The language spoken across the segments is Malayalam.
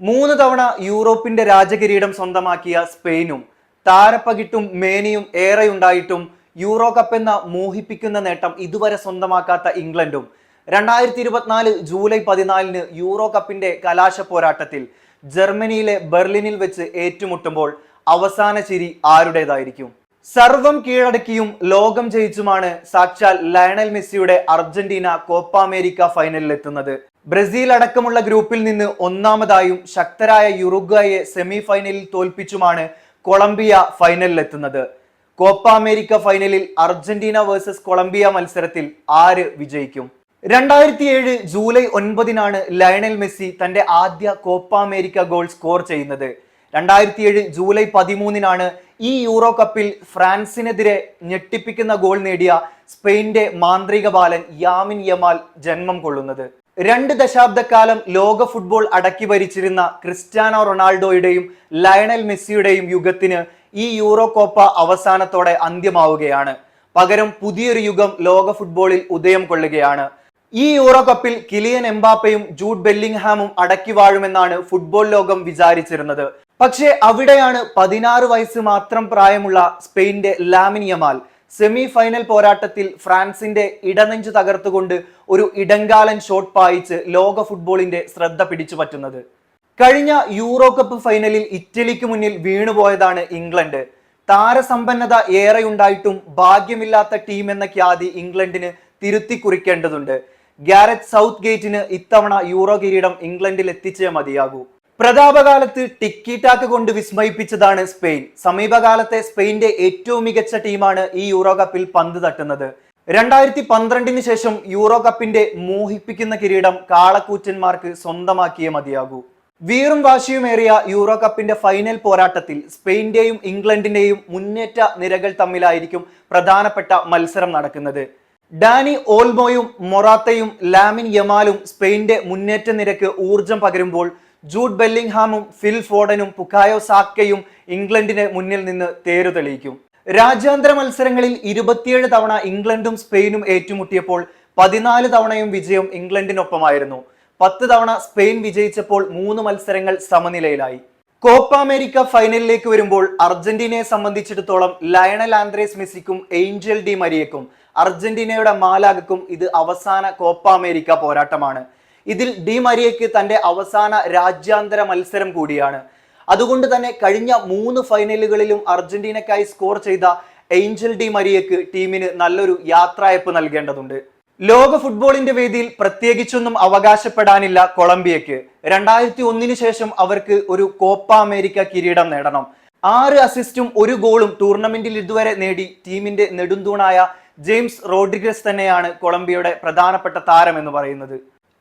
മൂന്ന് തവണ യൂറോപ്പിന്റെ രാജകിരീടം സ്വന്തമാക്കിയ സ്പെയിനും താരപ്പകിട്ടും മേനിയും ഏറെയുണ്ടായിട്ടും യൂറോ കപ്പ് എന്ന മോഹിപ്പിക്കുന്ന നേട്ടം ഇതുവരെ സ്വന്തമാക്കാത്ത ഇംഗ്ലണ്ടും. രണ്ടായിരത്തി ഇരുപത്തിനാല് ജൂലൈ പതിനാലിന് യൂറോ കപ്പിന്റെ കലാശ പോരാട്ടത്തിൽ ജർമ്മനിയിലെ ബെർലിനിൽ വെച്ച് ഏറ്റുമുട്ടുമ്പോൾ അവസാന ചിരി ആരുടേതായിരിക്കും? സർവം കീഴടക്കിയും ലോകം ജയിച്ചുമാണ് സാക്ഷാൽ ലയണൽ മെസ്സിയുടെ അർജന്റീന കോപ്പ അമേരിക്ക ഫൈനലിൽ എത്തുന്നത് ബ്രസീൽ അടക്കമുള്ള ഗ്രൂപ്പിൽ നിന്ന് ഒന്നാമതായും ശക്തരായ യുറുഗ്വയെ സെമി ഫൈനലിൽ തോൽപ്പിച്ചുമാണ് കൊളംബിയ ഫൈനലിൽ എത്തുന്നത് കോപ്പ അമേരിക്ക ഫൈനലിൽ അർജന്റീന വേഴ്സസ് കൊളംബിയ മത്സരത്തിൽ ആര് വിജയിക്കും? രണ്ടായിരത്തി ഏഴ് ജൂലൈ ഒൻപതിനാണ് ലയണൽ മെസ്സി തന്റെ ആദ്യ കോപ്പ അമേരിക്ക ഗോൾ സ്കോർ ചെയ്യുന്നത്. രണ്ടായിരത്തി ഏഴ് ജൂലൈ പതിമൂന്നിനാണ് ഈ യൂറോ കപ്പിൽ ഫ്രാൻസിനെതിരെ ഞെട്ടിപ്പിക്കുന്ന ഗോൾ നേടിയ സ്പെയിന്റെ മാന്ത്രിക ബാലൻ യാമിൻ യമാൽ ജന്മം കൊള്ളുന്നത്. രണ്ട് ദശാബ്ദക്കാലം ലോക ഫുട്ബോൾ അടക്കി ഭരിച്ചിരുന്ന ക്രിസ്റ്റ്യാനോ റൊണാൾഡോയുടെയും ലയണൽ മെസ്സിയുടെയും യുഗത്തിന് ഈ യൂറോ കോപ്പ അവസാനത്തോടെ അന്ത്യമാവുകയാണ്. പകരം പുതിയൊരു യുഗം ലോക ഫുട്ബോളിൽ ഉദയം കൊള്ളുകയാണ്. ഈ യൂറോ കപ്പിൽ കിലിയൻ എംബാപ്പയും ജൂഡ് ബെല്ലിംഗ്ഹാമും അടക്കി വാഴുമെന്നാണ് ഫുട്ബോൾ ലോകം വിചാരിച്ചിരുന്നത്. പക്ഷേ അവിടെയാണ് പതിനാറ് വയസ്സ് മാത്രം പ്രായമുള്ള സ്പെയിന്റെ Lamine Yamal Yamal semi final പോരാട്ടത്തിൽ ഫ്രാൻസിന്റെ ഇടനെഞ്ചു തകർത്തുകൊണ്ട് ഒരു ഇടങ്കാലൻ ഷോട്ട് പായിച്ച് ലോക ഫുട്ബോളിന്റെ ശ്രദ്ധ പിടിച്ചു പറ്റുന്നത്. കഴിഞ്ഞ യൂറോ കപ്പ് ഫൈനലിൽ ഇറ്റലിക്ക് മുന്നിൽ വീണുപോയതാണ് ഇംഗ്ലണ്ട്. താരസമ്പന്നത ഏറെയുണ്ടായിട്ടും ഭാഗ്യമില്ലാത്ത ടീം എന്ന ഖ്യാതി ഇംഗ്ലണ്ടിന് തിരുത്തി കുറിക്കേണ്ടതുണ്ട്. ഗാരറ്റ് സൗത്ത് ഗേറ്റിന് ഇത്തവണ യൂറോ കിരീടം ഇംഗ്ലണ്ടിൽ എത്തിച്ചേ മതിയാകൂ. പ്രതാപകാലത്ത് ടിക്കി ടാക്ക് കൊണ്ട് വിസ്മയിപ്പിച്ചതാണ് സ്പെയിൻ. സമീപകാലത്തെ സ്പെയിന്റെ ഏറ്റവും മികച്ച ടീമാണ് ഈ യൂറോ കപ്പിൽ പന്ത് തട്ടുന്നത്. രണ്ടായിരത്തി പന്ത്രണ്ടിന് ശേഷം യൂറോ കപ്പിന്റെ മോഹിപ്പിക്കുന്ന കിരീടം കാളക്കൂറ്റന്മാർക്ക് സ്വന്തമാക്കിയേ മതിയാകൂ. വീറും വാശിയുമേറിയ യൂറോ കപ്പിന്റെ ഫൈനൽ പോരാട്ടത്തിൽ സ്പെയിന്റെയും ഇംഗ്ലണ്ടിന്റെയും മുന്നേറ്റ നിരകൾ തമ്മിലായിരിക്കും പ്രധാനപ്പെട്ട മത്സരം നടക്കുന്നത്. ഡാനി ഓൾമോയും മൊറാത്തയും ലാമിൻ യമാലും സ്പെയിന്റെ മുന്നേറ്റ നിരക്ക് ഊർജം പകരുമ്പോൾ ജൂഡ് ബെല്ലിംഗ്ഹാമും ഫിൽ ഫോഡനും പുക്കായോ സാക്കയും ഇംഗ്ലണ്ടിന് മുന്നിൽ നിന്ന് തേരു തെളിയിക്കും. രാജ്യാന്തര മത്സരങ്ങളിൽ ഇരുപത്തിയേഴ് തവണ ഇംഗ്ലണ്ടും സ്പെയിനും ഏറ്റുമുട്ടിയപ്പോൾ പതിനാല് തവണയും വിജയം ഇംഗ്ലണ്ടിനൊപ്പമായിരുന്നു. പത്ത് തവണ സ്പെയിൻ വിജയിച്ചപ്പോൾ മൂന്ന് മത്സരങ്ങൾ സമനിലയിലായി. കോപ്പ അമേരിക്ക ഫൈനലിലേക്ക് വരുമ്പോൾ അർജന്റീനയെ സംബന്ധിച്ചിടത്തോളം ലയണൽ ആന്ത്രേസ് മെസ്സിക്കും ഏഞ്ചൽ ഡി മരിയക്കും. അർജന്റീനയുടെ മാലാകക്കും ഇത് അവസാന കോപ്പ അമേരിക്ക പോരാട്ടമാണ്. ഇതിൽ ഡി മരിയയ്ക്ക് തന്റെ അവസാന രാജ്യാന്തര മത്സരം കൂടിയാണ്. അതുകൊണ്ട് തന്നെ കഴിഞ്ഞ മൂന്ന് ഫൈനലുകളിലും അർജന്റീനക്കായി സ്കോർ ചെയ്ത ഏഞ്ചൽ ഡി മരിയയ്ക്ക് ടീമിന് നല്ലൊരു യാത്രയപ്പ് നൽകേണ്ടതുണ്ട്. ലോക ഫുട്ബോളിന്റെ വേദിയിൽ പ്രത്യേകിച്ചൊന്നും അവകാശപ്പെടാനില്ല കൊളംബിയയ്ക്ക്. രണ്ടായിരത്തി ഒന്നിനു ശേഷം അവർക്ക് ഒരു കോപ്പ അമേരിക്ക കിരീടം നേടണം. ആറ് അസിസ്റ്റും ഒരു ഗോളും ടൂർണമെന്റിൽ ഇതുവരെ നേടി ടീമിന്റെ നെടുന്തൂണായ ജെയിംസ് റോഡ്രിഗസ് തന്നെയാണ് കൊളംബിയയുടെ പ്രധാനപ്പെട്ട താരം എന്ന് പറയുന്നത്.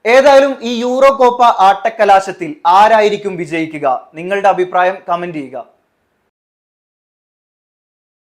ഏതായാലും ഈ യൂറോ കോപ്പ ആട്ടക്കലാശത്തിൽ ആരായിരിക്കും വിജയിക്കുക? നിങ്ങളുടെ അഭിപ്രായം കമന്റ് ചെയ്യുക.